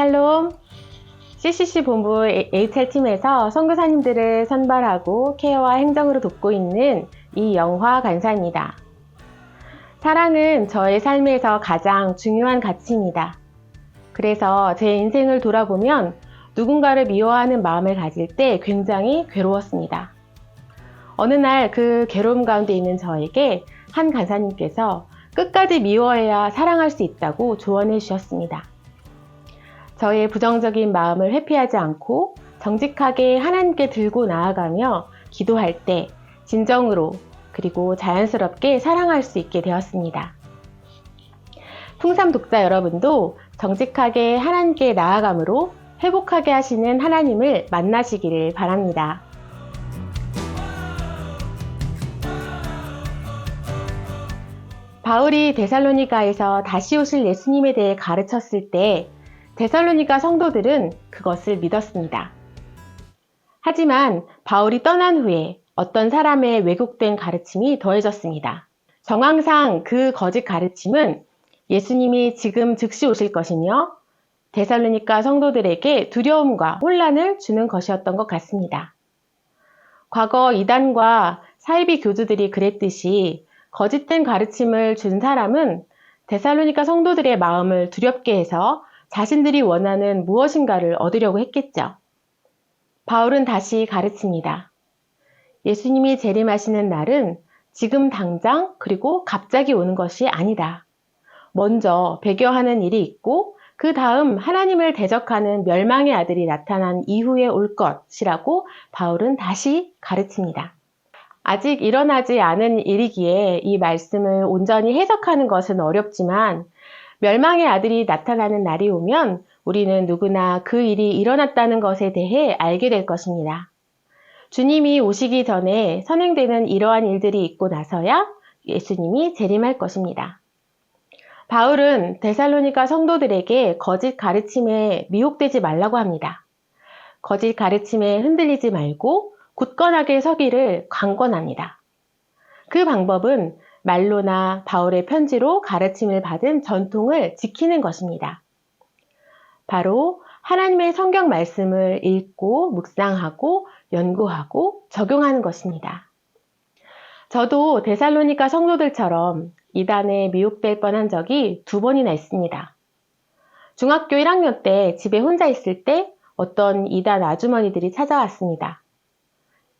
샬롬. CCC 본부 HR팀에서 선교사님들을 선발하고 케어와 행정으로 돕고 있는 이영화 간사입니다. 사랑은 저의 삶에서 가장 중요한 가치입니다. 그래서 제 인생을 돌아보면 누군가를 미워하는 마음을 가질 때 굉장히 괴로웠습니다. 어느 날 그 괴로움 가운데 있는 저에게 한 간사님께서 끝까지 미워해야 사랑할 수 있다고 조언해 주셨습니다. 저의 부정적인 마음을 회피하지 않고 정직하게 하나님께 들고 나아가며 기도할 때 진정으로 그리고 자연스럽게 사랑할 수 있게 되었습니다. 풍삼 독자 여러분도 정직하게 하나님께 나아감으로 회복하게 하시는 하나님을 만나시기를 바랍니다. 바울이 데살로니가에서 다시 오실 예수님에 대해 가르쳤을 때 데살로니가 성도들은 그것을 믿었습니다. 하지만 바울이 떠난 후에 어떤 사람의 왜곡된 가르침이 더해졌습니다. 정황상 그 거짓 가르침은 예수님이 지금 즉시 오실 것이며 데살로니가 성도들에게 두려움과 혼란을 주는 것이었던 것 같습니다. 과거 이단과 사이비 교주들이 그랬듯이 거짓된 가르침을 준 사람은 데살로니가 성도들의 마음을 두렵게 해서 자신들이 원하는 무엇인가를 얻으려고 했겠죠. 바울은 다시 가르칩니다. 예수님이 재림하시는 날은 지금 당장 그리고 갑자기 오는 것이 아니다. 먼저 배교하는 일이 있고 그 다음 하나님을 대적하는 멸망의 아들이 나타난 이후에 올 것이라고 바울은 다시 가르칩니다. 아직 일어나지 않은 일이기에 이 말씀을 온전히 해석하는 것은 어렵지만 멸망의 아들이 나타나는 날이 오면 우리는 누구나 그 일이 일어났다는 것에 대해 알게 될 것입니다. 주님이 오시기 전에 선행되는 이러한 일들이 있고 나서야 예수님이 재림할 것입니다. 바울은 데살로니가 성도들에게 거짓 가르침에 미혹되지 말라고 합니다. 거짓 가르침에 흔들리지 말고 굳건하게 서기를 강권합니다. 그 방법은 말로나 바울의 편지로 가르침을 받은 전통을 지키는 것입니다. 바로 하나님의 성경 말씀을 읽고 묵상하고 연구하고 적용하는 것입니다. 저도 데살로니가 성도들처럼 이단에 미혹될 뻔한 적이 두 번이나 있습니다. 중학교 1학년 때 집에 혼자 있을 때 어떤 이단 아주머니들이 찾아왔습니다.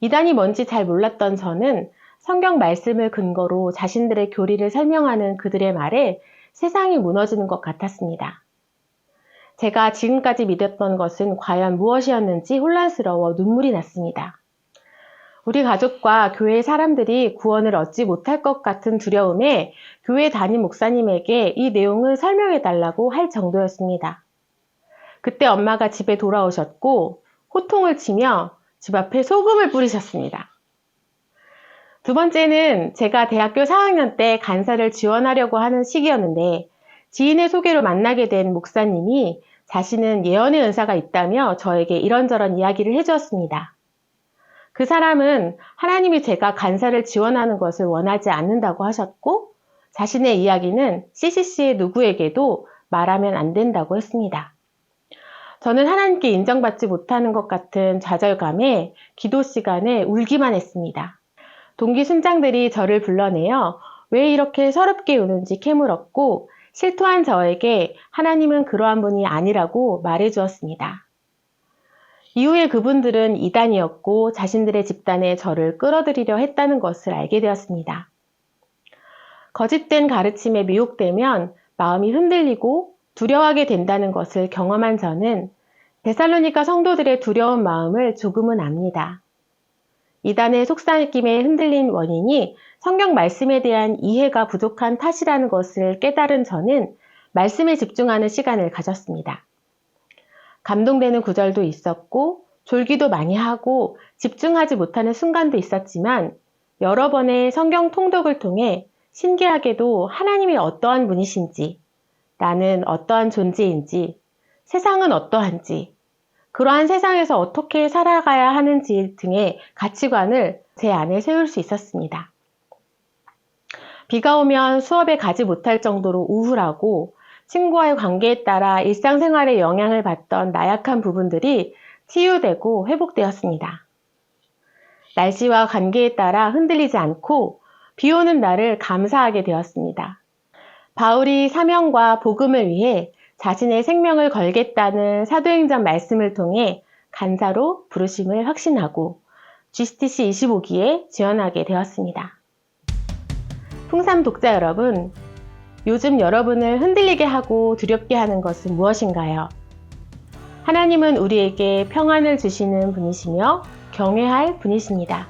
이단이 뭔지 잘 몰랐던 저는 성경 말씀을 근거로 자신들의 교리를 설명하는 그들의 말에 세상이 무너지는 것 같았습니다. 제가 지금까지 믿었던 것은 과연 무엇이었는지 혼란스러워 눈물이 났습니다. 우리 가족과 교회 사람들이 구원을 얻지 못할 것 같은 두려움에 교회 담임 목사님에게 이 내용을 설명해 달라고 할 정도였습니다. 그때 엄마가 집에 돌아오셨고 호통을 치며 집 앞에 소금을 뿌리셨습니다. 두 번째는 제가 대학교 4학년 때 간사를 지원하려고 하는 시기였는데 지인의 소개로 만나게 된 목사님이 자신은 예언의 은사가 있다며 저에게 이런저런 이야기를 해주었습니다. 그 사람은 하나님이 제가 간사를 지원하는 것을 원하지 않는다고 하셨고 자신의 이야기는 CCC의 누구에게도 말하면 안 된다고 했습니다. 저는 하나님께 인정받지 못하는 것 같은 좌절감에 기도 시간에 울기만 했습니다. 동기 순장들이 저를 불러내어 왜 이렇게 서럽게 우는지 캐물었고 실토한 저에게 하나님은 그러한 분이 아니라고 말해 주었습니다. 이후에 그분들은 이단이었고 자신들의 집단에 저를 끌어들이려 했다는 것을 알게 되었습니다. 거짓된 가르침에 미혹되면 마음이 흔들리고 두려워하게 된다는 것을 경험한 저는 데살로니가 성도들의 두려운 마음을 조금은 압니다. 이단의 속삭임에 흔들린 원인이 성경 말씀에 대한 이해가 부족한 탓이라는 것을 깨달은 저는 말씀에 집중하는 시간을 가졌습니다. 감동되는 구절도 있었고, 졸기도 많이 하고, 집중하지 못하는 순간도 있었지만, 여러 번의 성경 통독을 통해 신기하게도 하나님이 어떠한 분이신지, 나는 어떠한 존재인지, 세상은 어떠한지, 그러한 세상에서 어떻게 살아가야 하는지 등의 가치관을 제 안에 세울 수 있었습니다. 비가 오면 수업에 가지 못할 정도로 우울하고 친구와의 관계에 따라 일상생활에 영향을 받던 나약한 부분들이 치유되고 회복되었습니다. 날씨와 관계에 따라 흔들리지 않고 비 오는 날을 감사하게 되었습니다. 바울이 사명과 복음을 위해 자신의 생명을 걸겠다는 사도행전 말씀을 통해 간사로 부르심을 확신하고 GCTC 25기에 지원하게 되었습니다. 풍삼 독자 여러분, 요즘 여러분을 흔들리게 하고 두렵게 하는 것은 무엇인가요? 하나님은 우리에게 평안을 주시는 분이시며 경외할 분이십니다.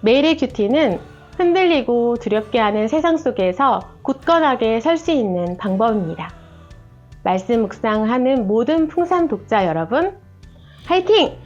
매일의 큐티는 흔들리고 두렵게 하는 세상 속에서 굳건하게 설 수 있는 방법입니다. 말씀 묵상하는 모든 풍산 독자 여러분, 화이팅!